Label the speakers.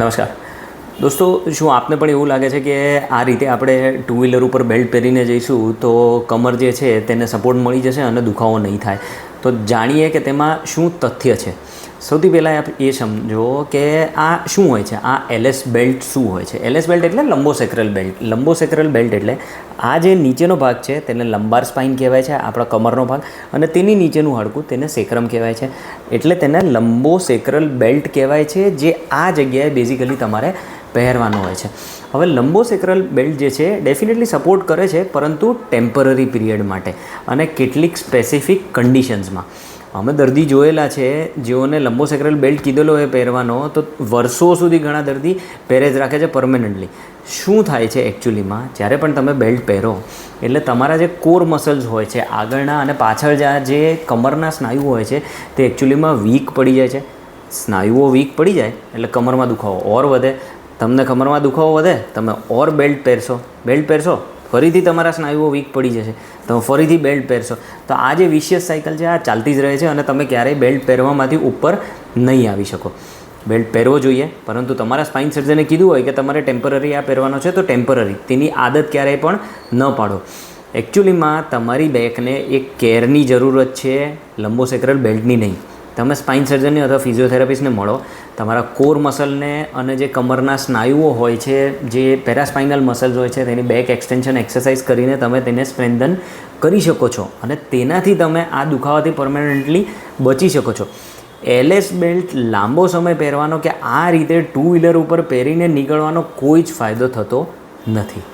Speaker 1: નમસ્કાર. દોસ્તો, શું આપને પણ એવું લાગે છે કે આ રીતે આપણે ટુ વ્હીલર ઉપર બેલ્ટ પહેરીને જઈશું, તો કમર જે છે તેને સપોર્ટ મળી જશે અને દુખાવો નહીં થાય. તો જાણીએ કે તેમાં શું તથ્ય છે? સૌથી પહેલાં આપ એ સમજો કે આ શું હોય છે? આ એલએસ બેલ્ટ શું હોય છે? એલએસ બેલ્ટ એટલે લંબો સેક્રલ બેલ્ટ. લંબો સેક્રલ બેલ્ટ એટલે આ જે નીચેનો ભાગ છે તેને લંબાર સ્પાઇન કહેવાય છે, આપણા કમરનો ભાગ, અને તેની નીચેનું હાડકું તેને સેક્રમ કહેવાય છે. એટલે તેને લંબો સેક્રલ બેલ્ટ કહેવાય છે, જે આ જગ્યાએ બેઝિકલી તમારે પહેરવાનો હોય છે. હવે લંબો સેક્રલ બેલ્ટ જે છે ડેફિનેટલી સપોર્ટ કરે છે, પરંતુ ટેમ્પરરી પીરિયડ માટે, અને કેટલીક સ્પેસિફિક કન્ડિશન્સમાં અમે દર્દી જોયેલા છે, જેઓને લંબો સેક્રલ બેલ્ટ કીધેલો હોય પહેરવાનો, તો વર્ષો સુધી ઘણા દર્દી પહેરે જ રાખે છે પરમેનન્ટલી શું થાય છે એકચ્યુઅલીમાં જ્યારે પણ તમે બેલ્ટ પહેરો, એટલે તમારા જે કોર મસલ્સ હોય છે, આગળના અને પાછળ જે કમરના સ્નાયુ હોય છે, તે એકચ્યુઅલીમાં વીક પડી જાય છે. સ્નાયુઓ વીક પડી જાય, એટલે કમરમાં દુખાવો ઓર વધે. તમને કમરમાં દુખાવો વધે, તમે ઓર બેલ્ટ પહેરશો. બેલ્ટ પહેરશો? ફરીથી તમારા સ્નાયુઓ વીક પડી જશે. તમે ફરીથી બેલ્ટ પહેરશો. તો આ જે વિશિયસ સાયકલ છે, આ ચાલતી જ રહે છે અને તમે ક્યારેય બેલ્ટ પહેરવામાંથી ઉપર નહીં આવી શકો. બેલ્ટ પહેરવો જોઈએ, પરંતુ તમારા સ્પાઇન સર્જને કીધું હોય કે તમારે ટેમ્પરરી આ પહેરવાનો છે, તો ટેમ્પરરી તેની આદત ક્યારેય પણ ન પાડો. એકચ્યુઅલીમાં તમારી બેકને એક કેરની જરૂરત છે, લંબો સેક્રલ બેલ્ટની નહીં. તમે સ્પાઇન સર્જનને અથવા ફિઝિયોથેરાપિસ્ટને મળો, તમારા કોર મસલને અને જે કમરના સ્નાયુઓ હોય છે, જે પેરાસ્પાઇનલ મસલ્સ હોય છે, તેની બેક એક્સટેન્શન એક્સરસાઇઝ કરીને તમે તેને સ્ટ્રેન્થન કરી શકો છો અને તેનાથી તમે આ દુખાવાથી પરમાનન્ટલી બચી શકો છો. એલએસ બેલ્ટ લાંબો સમય પહેરવાનો કે આ રીતે ટુ વ્હીલર ઉપર પહેરીને નીકળવાનો કોઈ જ ફાયદો થતો નથી.